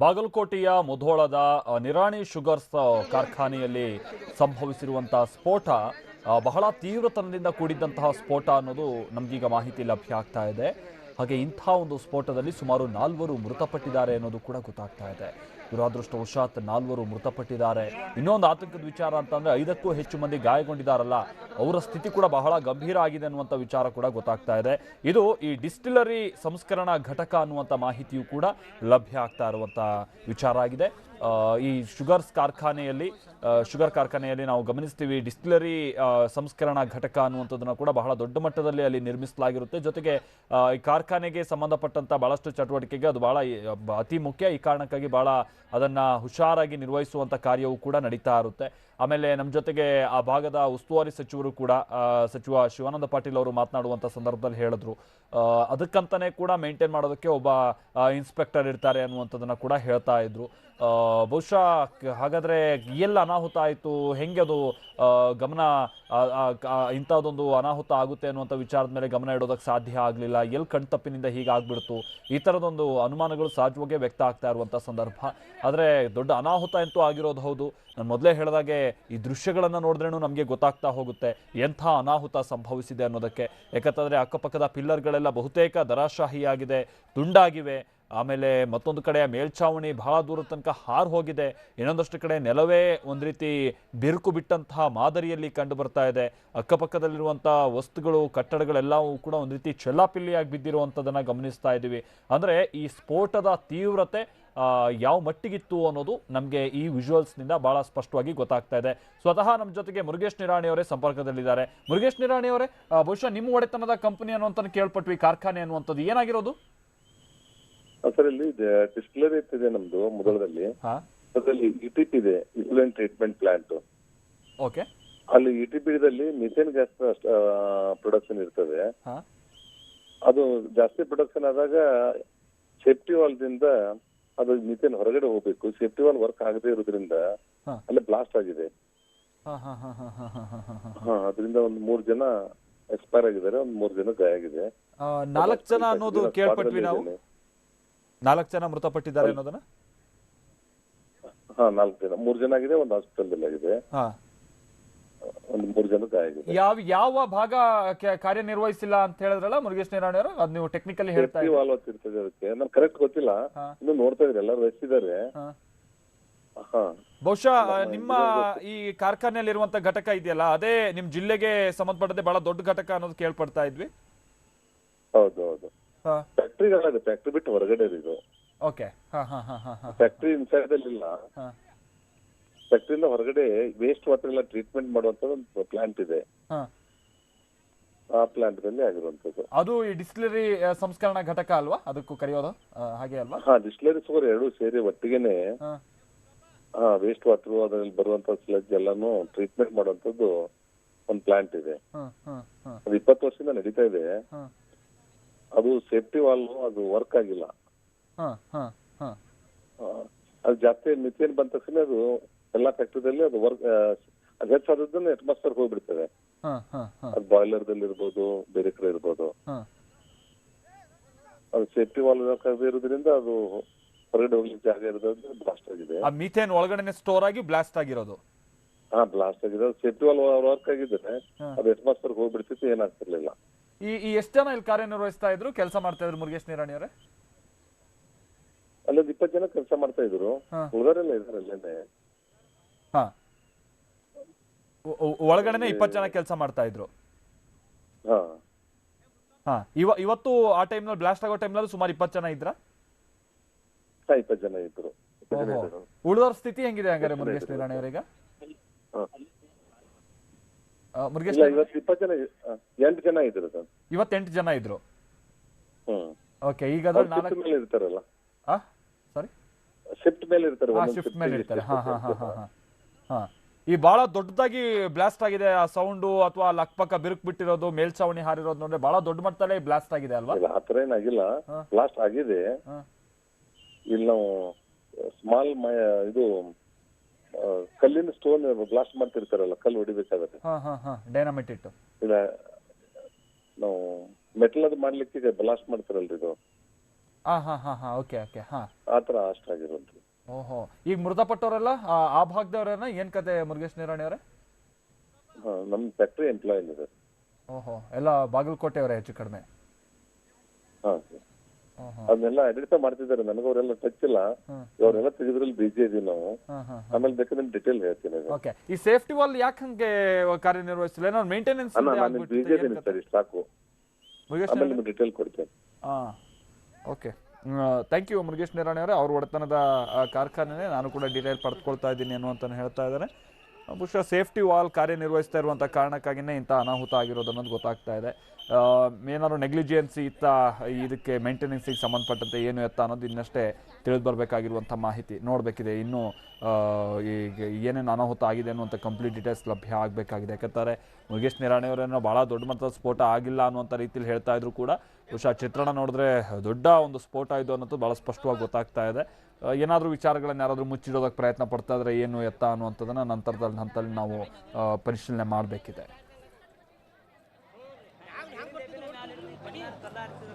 ಬಾಗಲಕೋಟೆಯ ಮುಧೋಳದ ನಿರಾಣಿ ಶುಗರ್ಸ್ ಕಾರ್ಖಾನೆಯಲ್ಲಿ ಸಂಭವಿಸಿರುವಂತಹ ಸ್ಫೋಟ ಬಹಳ ತೀವ್ರತನದಿಂದ ಕೂಡಿದ್ದಂತಹ ಸ್ಫೋಟ ಅನ್ನೋದು ನಮಗೀಗ ಮಾಹಿತಿ ಲಭ್ಯ ಆಗ್ತಾ ಇದೆ. ಹಾಗೆ ಇಂಥ ಒಂದು ಸ್ಫೋಟದಲ್ಲಿ ಸುಮಾರು ನಾಲ್ವರು ಮೃತಪಟ್ಟಿದ್ದಾರೆ ಅನ್ನೋದು ಕೂಡ ಗೊತ್ತಾಗ್ತಾ ಇದೆ. ದುರಾದೃಷ್ಟವಶಾತ್ ನಾಲ್ವರು ಮೃತಪಟ್ಟಿದ್ದಾರೆ. ಇನ್ನೊಂದು ಆತಂಕದ ವಿಚಾರ ಅಂತಂದ್ರೆ ಐದಕ್ಕೂ ಹೆಚ್ಚು ಮಂದಿ ಗಾಯಗೊಂಡಿದ್ದಾರಲ್ಲ, ಅವರ ಸ್ಥಿತಿ ಕೂಡ ಬಹಳ ಗಂಭೀರ ಆಗಿದೆ ಅನ್ನುವಂಥ ವಿಚಾರ ಕೂಡ ಗೊತ್ತಾಗ್ತಾ ಇದೆ. ಇದು ಈ ಡಿಸ್ಟಿಲರಿ ಸಂಸ್ಕರಣಾ ಘಟಕ ಅನ್ನುವಂಥ ಮಾಹಿತಿಯು ಕೂಡ ಲಭ್ಯ ಆಗ್ತಾ ಇರುವಂಥ ವಿಚಾರ ಆಗಿದೆ. ಈ ಶುಗರ್ಸ್ ಕಾರ್ಖಾನೆಯಲ್ಲಿ ಶುಗರ್ ಕಾರ್ಖಾನೆಯಲ್ಲಿ ನಾವು ಗಮನಿಸ್ತೀವಿ, ಡಿಸ್ಟಿಲರಿ ಸಂಸ್ಕರಣಾ ಘಟಕ ಅನ್ನುವಂಥದ್ದನ್ನು ಕೂಡ ಬಹಳ ದೊಡ್ಡ ಮಟ್ಟದಲ್ಲಿ ಅಲ್ಲಿ ನಿರ್ಮಿಸಲಾಗಿರುತ್ತೆ. ಜೊತೆಗೆ ಈ ಕಾರ್ಖಾನೆಗೆ ಸಂಬಂಧಪಟ್ಟಂಥ ಬಹಳಷ್ಟು ಚಟುವಟಿಕೆಗೆ ಅದು ಬಹಳ ಅತಿ ಮುಖ್ಯ. ಈ ಕಾರಣಕ್ಕಾಗಿ ಬಹಳ ಅದನ್ನ ಹುಷಾರಾಗಿ ನಿರ್ವಹಿಸುವಂತ ಕಾರ್ಯವೂ ಕೂಡ ನಡೀತಾ ಇರುತ್ತೆ. ಆಮೇಲೆ ನಮ್ಮ ಜೊತೆಗೆ ಆ ಭಾಗದ ಉಸ್ತುವಾರಿ ಸಚಿವರು ಕೂಡ ಸಚಿವ ಶಿವಾನಂದ ಪಾಟೀಲ್ ಅವರು ಮಾತನಾಡುವಂತ ಸಂದರ್ಭದಲ್ಲಿ ಹೇಳಿದ್ರು. ಅದಕ್ಕಂತಲೇ ಕೂಡ ಮೇಂಟೈನ್ ಮಾಡೋದಕ್ಕೆ ಒಬ್ಬ ಇನ್ಸ್ಪೆಕ್ಟರ್ ಇರ್ತಾರೆ ಅನ್ನುವಂಥದ್ದನ್ನು ಕೂಡ ಹೇಳ್ತಾ ಇದ್ರು. ಬಹುಶಃ ಹಾಗಾದ್ರೆ ಎಲ್ಲ ಅನಾಹುತ ಆಯಿತು, ಹೆಂಗೆ ಅದು ಗಮನ ಇಂಥದ್ದೊಂದು ಅನಾಹುತ ಆಗುತ್ತೆ ಅನ್ನುವಂಥ ವಿಚಾರದ ಮೇಲೆ ಗಮನ ಇಡೋದಕ್ಕೆ ಸಾಧ್ಯ ಆಗಲಿಲ್ಲ. ಎಲ್ಲಿ ಕಣ್ತಪ್ಪಿನಿಂದ ಹೀಗಾಗ್ಬಿಡ್ತು ಈ ಥರದೊಂದು ಅನುಮಾನಗಳು ಸಹಜವಾಗಿ ವ್ಯಕ್ತ ಆಗ್ತಾ ಇರುವಂಥ ಸಂದರ್ಭ. ಆದರೆ ದೊಡ್ಡ ಅನಾಹುತ ಅಂತೂ ಆಗಿರೋದು ಹೌದು. ನಾನು ಮೊದಲೇ ಹೇಳಿದಾಗೆ ಈ ದೃಶ್ಯಗಳನ್ನು ನೋಡಿದ್ರೇನು ನಮಗೆ ಗೊತ್ತಾಗ್ತಾ ಹೋಗುತ್ತೆ. ಎಂಥ ಅನಾಹುತ ಸಂಭವಿಸಿದೆ ಅನ್ನೋದಕ್ಕೆ. ಯಾಕಂತಂದರೆ ಅಕ್ಕಪಕ್ಕದ ಪಿಲ್ಲರ್ಗಳೆಲ್ಲ ಬಹುತೇಕ ದರಾಶಾಹಿಯಾಗಿದೆ ತುಂಡಾಗಿವೆ. ಆಮೇಲೆ ಮತ್ತೊಂದು ಕಡೆ ಮೇಲ್ಛಾವಣಿ ಬಹಳ ದೂರ ತನಕ ಹಾರು ಹೋಗಿದೆ. ಇನ್ನೊಂದಷ್ಟು ಕಡೆ ನೆಲವೇ ಒಂದು ರೀತಿ ಬಿರುಕು ಬಿಟ್ಟಂತಹ ಮಾದರಿಯಲ್ಲಿ ಕಂಡು ಬರ್ತಾ ಇದೆ. ಅಕ್ಕಪಕ್ಕದಲ್ಲಿರುವಂಥ ವಸ್ತುಗಳು, ಕಟ್ಟಡಗಳೆಲ್ಲವೂ ಕೂಡ ಒಂದು ರೀತಿ ಚೆಲ್ಲಾಪಿಲ್ಲಿಯಾಗಿ ಬಿದ್ದಿರುವಂಥದ್ದನ್ನು ಗಮನಿಸ್ತಾ ಇದ್ದೀವಿ ಅಂದರೆ ಈ ಸ್ಫೋಟದ ತೀವ್ರತೆ ಯಾವ ಮಟ್ಟಿಗಿತ್ತು ಅನ್ನೋದು ನಮಗೆ ಈ ವಿಜುವಲ್ಸ್ನಿಂದ ಬಹಳ ಸ್ಪಷ್ಟವಾಗಿ ಗೊತ್ತಾಗ್ತಾ ಇದೆ. ಸ್ವತಃ ನಮ್ಮ ಜೊತೆಗೆ ಮುರುಗೇಶ್ ನಿರಾಣಿ ಅವರೇ ಸಂಪರ್ಕದಲ್ಲಿದ್ದಾರೆ. ಮುರುಗೇಶ್ ನಿರಾಣಿ ಅವರೇ ಬಹುಶಃ ನಿಮ್ಮ ಒಡೆತನದ ಕಂಪನಿ ಅನ್ನುವಂಥ ಕೇಳ್ಪಟ್ವಿ ಕಾರ್ಖಾನೆ ಅನ್ನುವಂಥದ್ದು ಏನಾಗಿರೋದು? ಸರ್ ಇಲ್ಲಿ ಡಿಸ್ಟಿಲರಿ ಇದೆ ನಮ್ದು ಮುದಳದಲ್ಲಿ ಹಾ. ಅದರಲ್ಲಿ ಇಟಿಪಿ ಇದೆ ಟ್ರೀಟ್ಮೆಂಟ್ ಪ್ಲಾಂಟ್ ಓಕೆ. ಅಲ್ಲಿ ಇಟಿಪಿ ದಲ್ಲಿ ಮಿಥೇನ್ ಗ್ಯಾಸ್ ಪ್ರೊಡಕ್ಷನ್ ಇರ್ತದೆ. ಹಾ. ಅದು ಜಾಸ್ತಿ ಪ್ರೊಡಕ್ಷನ್ ಆದಾಗ ಸೇಫ್ಟಿ ವಾಲ್ದಿಂದ ಅದು ಮಿಥೇನ್ ಹೊರಗಡೆ ಹೋಗ್ಬೇಕು. ಸೇಫ್ಟಿ ವಾಲ್ ವರ್ಕ್ ಆಗದೆ ಇರೋದ್ರಿಂದ ಅಲ್ಲಿ ಬ್ಲಾಸ್ಟ್ ಆಗಿದೆ. ಅದರಿಂದ ಒಂದು ಮೂರ್ ಜನ ಎಕ್ಸ್ಪೈರ್ ಆಗಿದ್ದಾರೆ ಒಂದ್ ಮೂರ್ ಜನ ಗಾಯ ಆಗಿದೆ. ನಾಲ್ಕು ಜನ ಅನ್ನೋದು ಕೇಳ್ಪಟ್ವಿ ನಾವು. ನಾಲ್ಕು ಜನ ಮೃತಪಟ್ಟಿದ್ದಾರೆ ಅನ್ನೋದನ್ನ? ಹಾ ನಾಲ್ಕು ಜನ. ಮೂರ್ ಜನ ಆಗಿದೆ ಒಂದ್ ಹಾಸ್ಪಿಟಲ್ ಆಗಿದೆ. ಒಂದು ಮೂರ್ ಜನ ಗಾಯ ಯಾವ ಯಾವ ಭಾಗ ಕಾರ್ಯನಿರ್ವಹಿಸಿಲ್ಲ ಅಂತ ಹೇಳಿದ್ರಲ್ಲ ಮುರುಗೇಶ್ ನಿರಾಣಿ ಅವರು? ಅದು ನೀವು ಟೆಕ್ನಿಕಲಿ ಹೇಳ್ತಾ ಇದ್ದೀವಿ ಇರ್ತದೆ ಅದಕ್ಕೆ. ನಮ್ಗೆ ಕರೆಕ್ಟ್ ಗೊತ್ತಿಲ್ಲ. ಇನ್ನು ನೋಡ್ತಾ ಇದ್ರೆ ಎಲ್ಲರೂ ರೆಸ್ಟ್ ಇದಾರೆ ಹಾ. ಹಾ. ಬಹುಶಃ ನಿಮ್ಮ ಈ ಕಾರ್ಖಾನೆಯಲ್ಲಿ ಇರುವಂತ ಘಟಕ ಇದೆಯಲ್ಲ ಅದೇ ನಿಮ್ ಜಿಲ್ಲೆಗೆ ಸಂಬಂಧಪಟ್ಟದೆ ಬಹಳ ದೊಡ್ಡ ಘಟಕ ಅನ್ನೋದು ಕೇಳ್ಪಡ್ತಾ ಇದ್ವಿ. ಹೌದು ಹೌದು. ಫ್ಯಾಕ್ಟ್ರಿಗಳಾಗ ಫ್ಯಾಕ್ಟ್ರಿ ಬಿಟ್ಟು ಹೊರಗಡೆ ಇದು. ಓಕೆ ಫ್ಯಾಕ್ಟ್ರಿ ಇನ್ಸೈಡ್ ಅಲ್ಲಿ ಇಲ್ಲ ಫ್ಯಾಕ್ಟ್ರಿಯಿಂದ ಹೊರಗಡೆ ವೇಸ್ಟ್ ವಾಟರ್ ಎಲ್ಲ ಟ್ರೀಟ್ಮೆಂಟ್ ಮಾಡುವಂತ ಒಂದು ಪ್ಲಾಂಟ್ ಇದೆ. ಹಾ. ಆ ಪ್ಲಾಂಟ್ ದಲ್ಲಿ ಆಗಿರುವಂತದ್ದು ಅದು ಈ ಡಿಸ್ಟಿಲರಿ ಸಂಸ್ಕರಣಾ ಘಟಕ ಅಲ್ವಾ? ಅದಕ್ಕೂ ಕರೆಯೋದು ಆ, ಹಾಗೆ ಅಲ್ವಾ? ಹಾ ಡಿಸ್ಟಿಲರಿ ಸುಗರ್ ಎರಡು ಸೇರಿ ಒಟ್ಟಿಗೆನೆ ಹಾ. ಹಾ ವೇಸ್ಟ್ ವಾಟರ್ ಅದ್ರಲ್ಲಿ ಬರುವಂತ ಸ್ಲಜ್ ಎಲ್ಲಾನು ಟ್ರೀಟ್ಮೆಂಟ್ ಮಾಡುವಂತದ್ದು ಒಂದು ಪ್ಲಾಂಟ್ ಇದೆ. ಅದು ಇಪ್ಪತ್ತು ವರ್ಷದಿಂದ ನಡೀತಾ ಇದೆ. ಅದು ಸೇಫ್ಟಿ ವಾಲ್ ಅದು ವರ್ಕ್ ಆಗಿಲ್ಲ. ಆ, ಅದು ಜಾಸ್ತಿ ಮಿಥೇನ್ ಬಂದ ತಕ್ಷಣ ಅದು ಎಲ್ಲಾ ಫ್ಯಾಕ್ಟ್ರಿದಲ್ಲಿ ಅದು ವರ್ಕ್ ಅದು ಹೆಚ್ಚಾದದ್ದನ್ನ ಅಟ್ಮಾಸ್ಫಿಯರ್ ಹೋಗ್ಬಿಡ್ತದೆ. ಅದು ಬಾಯ್ಲರ್ ದಲ್ಲಿ ಇರ್ಬೋದು ಬೇರೆ ಕಡೆ ಇರ್ಬೋದು. ಅದು ಸೇಫ್ಟಿ ವಾಲ್ ಇರೋದ್ರಿಂದ ಅದು ಹೊರಗಡೆ ಹೋಗ್ಲಿಕ್ಕೆ ಜಾಗ ಇರೋದ್ರಿಂದ ಬ್ಲಾಸ್ಟ್ ಆಗಿದೆ. ಆ ಮೀಥೇನ್ ಒಳಗಡೆನೆ ಸ್ಟೋರ್ ಆಗಿ ಬ್ಲಾಸ್ಟ್ ಆಗಿರೋದು? ಹಾ ಬ್ಲಾಸ್ಟ್ ಆಗಿದೆ. ಸೇಫ್ಟಿ ವಾಲ್ ವರ್ಕ್ ಆಗಿದ್ರೆ. ಅದು ಅಟ್ಮಾಸ್ಫಿಯರ್ ಹೋಗ್ಬಿಡ್ತಿತ್ತು ಏನಾಗ್ತಿರ್ಲಿಲ್ಲ. ಈ ಈ ಎಷ್ಟು ಜನ ಇಲ್ಲಿ ಕಾರ್ಯನಿರ್ವಹಿಸ್ತಾ ಇದ್ರು? ಕೆಲಸ ಮಾಡ್ತಾ ಇದ್ರು ಮುರುಗೇಶ್ ನಿರಾಣಿ ಅವರೇ? ಅಲ್ಲೊಂದು ಇಪ್ಪತ್ತು ಜನ ಕೆಲಸ ಮಾಡ್ತಾ ಇದ್ರು. ಹಾ. ಉಳಿದವರೆಲ್ಲ ಇದಾರೆ ಅಲ್ಲೇನೆ. ಹಾ. ಒಳಗಡೆನೆ ಇಪ್ಪತ್ತು ಜನ ಕೆಲಸ ಮಾಡ್ತಾ ಇದ್ರು. ಹಾ. ಹಾ ಇವ ಇವತ್ತು ಆ ಟೈಮ್ನಲ್ಲಿ ಬ್ಲಾಸ್ಟ್ ಆಗೋ ಟೈಮ್ನಲ್ಲಿ ಸುಮಾರು ಇಪ್ಪತ್ತು ಜನ ಇದ್ರ? ಇಪ್ಪತ್ತು ಜನ ಇದ್ರು. ಉಳಿದವ್ರ ಸ್ಥಿತಿ ಹೆಂಗಿದೆ ಹಂಗಾರೆ ಮುರುಗೇಶ್ ನಿರಾಣಿ ಅವರೀಗ? ಮುರುಗೇಶ್ ಇಪ್ಪತ್ತು ಜನ ಎಂಟು ಜನ ಇದ್ರು ಸರ್. ಇವತ್ತೆಂಟು ಜನ ಇದ್ರು. ಹ್ಮ್. ಓಕೆ ಈಗ ಅದ್ರಲ್ಲಿ ನಾಲ್ಕು ಮೇಲೆ ಇರ್ತಾರಲ್ಲ. ಸಾರಿ ಶಿಫ್ಟ್ ಮೇಲೆ ಇರ್ತಾರೆ ಶಿಫ್ಟ್ ಮೇಲೆ ಇರ್ತಾರೆ. ಹಾ ಹಾ ಹಾ. ಹಾ. ಈ ಬಹಳ ದೊಡ್ಡದಾಗಿ ಬ್ಲಾಸ್ಟ್ ಆಗಿದೆ ಆ ಸೌಂಡು ಅಥವಾ ಅಲ್ಲಿ ಬಿರುಕ್ ಬಿರುಕು ಬಿಟ್ಟಿರೋದು ಮೇಲ್ಛಾವಣಿ ಹಾರಿರೋದು ನೋಡ್ರೆ ಬಹಳ ದೊಡ್ಡ ಮಟ್ಟದಲ್ಲೇ ಬ್ಲಾಸ್ಟ್ ಆಗಿದೆ ಅಲ್ವಾ? ಇಲ್ಲ ಆತರ ಏನಾಗಿಲ್ಲ. ಬ್ಲಾಸ್ಟ್ ಆಗಿದೆ. ಹಾ. ಇಲ್ಲಿ ನಾವು ಸ್ಮಾಲ್ ಇದು ಆ, ಕಲ್ಲಿನ ಸ್ಟೋನ್ ಬ್ಲಾಸ್ಟ್ ಮಾಡ್ತಿರ್ತಾರಲ್ಲ ಕಲ್ಲು ಹೊಡಿಬೇಕಾದ್ರೆ ಹಾ ಹಾ ಹಾ. ಡೈನಮೈಟ್ ಇಟ್ಟು. ಇಲ್ಲ ನಾವು ಮೆಟಲ್ ಅದು ಮಾಡ್ಲಿಕ್ಕೆ ಬ್ಲಾಸ್ಟ್ ಮಾಡ್ತಾರಲ್ರಿ ಇದು. ಆತರ ಹಾಂ ಹಾಂ ಹಾಂ. ಓಕೆ ಓಕೆ ಹಾಂ. ಆ ಥರ ಓಹೋ. ಈಗ ಮೃತಪಟ್ಟವರೆಲ್ಲ ಆ ಆ ಭಾಗದವರೇನ? ಏನು ಕತೆ ಮುರುಗೇಶ್ ನಿರಾಣಿ ಅವರೇ? ನಮ್ ನಮ್ಮ ಫ್ಯಾಕ್ಟ್ರಿ ಎಂಪ್ಲಾಯ್ ಇದೆ. ಓಹೋ. ಎಲ್ಲ ಬಾಗಲಕೋಟೆಯವರೇ ಹೆಚ್ಚು ಕಡಿಮೆ? ಅದನ್ನೆಲ್ಲ ಐಡೆಂಟಿಫೈ ಮಾಡ್ತಿದ್ದಾರೆ. ನನಗೆ ಅವರೆಲ್ಲ ಟಚ್ ಇಲ್ಲ. ಅವರೆಲ್ಲ ತೆಗೆದ್ರಲ್ಲಿ ಬಿಜಿ ಇದೀವಿ ನಾವು. ಆಮೇಲೆ ಬೇಕಾದ್ರೆ ಡಿಟೇಲ್ ಹೇಳ್ತೀನಿ. ಓಕೆ. ಈ ಸೇಫ್ಟಿ ವಾಲ್ ಯಾಕೆ ಹಂಗೆ ಕಾರ್ಯನಿರ್ವಹಿಸಿಲ್ಲ ಏನೋ ಮೇಂಟೆನೆನ್ಸ್ ನಾನು ಬಿಜಿ ಇದೀನಿ ಸರ್ ಇಷ್ಟು ಸಾಕು. ಆಮೇಲೆ ನಿಮ್ಗೆ ಡಿಟೇಲ್ ಕೊಡ್ತೇನೆ. ಹಾಂ. Okay. Thank you Murugesh Nirani ಅವರೇ. ಅವ್ರ ಒಡೆತನದ ಕಾರ್ಖಾನೆನೇ ನಾನು ಕೂಡ ಡೀಟೇಲ್ ಪಡೆದುಕೊಳ್ತಾ ಇದ್ದೀನಿ ಅನ್ನುವಂತ ಹೇಳ್ತಾ ಇದ್ದಾರೆ. ಬಹುಶಃ ಸೇಫ್ಟಿ ವಾಲ್ ಕಾರ್ಯನಿರ್ವಹಿಸ್ತಾ ಇರುವಂಥ ಕಾರಣಕ್ಕಾಗಿಯೇ ಇಂಥ ಅನಾಹುತ ಆಗಿರೋದು ಅನ್ನೋದು ಗೊತ್ತಾಗ್ತಾ ಇದೆ. ಏನಾದ್ರು ನೆಗ್ಲಿಜಿಯನ್ಸಿ ಇತ್ತ, ಇದಕ್ಕೆ ಮೇಂಟೆನೆನ್ಸಿಗೆ ಸಂಬಂಧಪಟ್ಟಂತೆ ಏನು ಎತ್ತ ಅನ್ನೋದು ಇನ್ನಷ್ಟೇ ತಿಳಿದು ಬರಬೇಕಾಗಿರುವಂಥ ಮಾಹಿತಿ ನೋಡಬೇಕಿದೆ. ಇನ್ನೂ ಈಗ ಏನೇನು ಅನಾಹುತ ಆಗಿದೆ ಅನ್ನುವಂಥ ಕಂಪ್ಲೀಟ್ ಡೀಟೇಲ್ಸ್ ಲಭ್ಯ ಆಗಬೇಕಾಗಿದೆ. ಯಾಕಂತಾರೆ ಮುರುಗೇಶ್ ನಿರಾಣಿ ಅವರೇನೋ ಭಾಳ ದೊಡ್ಡ ಮಟ್ಟದ ಸ್ಫೋಟ ಆಗಿಲ್ಲ ಅನ್ನುವಂಥ ರೀತಿಯಲ್ಲಿ ಹೇಳ್ತಾ ಇದ್ರು ಕೂಡ. ಬಹುಶಃ ಚಿತ್ರಣ ನೋಡಿದ್ರೆ ದೊಡ್ಡ ಒಂದು ಸ್ಫೋಟ ಇದು ಅನ್ನೋದು ಭಾಳ ಸ್ಪಷ್ಟವಾಗಿ ಗೊತ್ತಾಗ್ತಾ ಇದೆ. ಏನಾದರೂ ವಿಚಾರಗಳನ್ನ ಯಾರಾದರೂ ಮುಚ್ಚಿಡೋದಕ್ಕೆ ಪ್ರಯತ್ನ ಪಡ್ತಾ ಇದ್ರೆ ಏನು ಎತ್ತ ಅನ್ನುವಂಥದ್ದನ್ನು ನಂತರದ ಹಂತದಲ್ಲಿ ನಾವು ಪರಿಶೀಲನೆ ಮಾಡಬೇಕಿದೆ. barcos.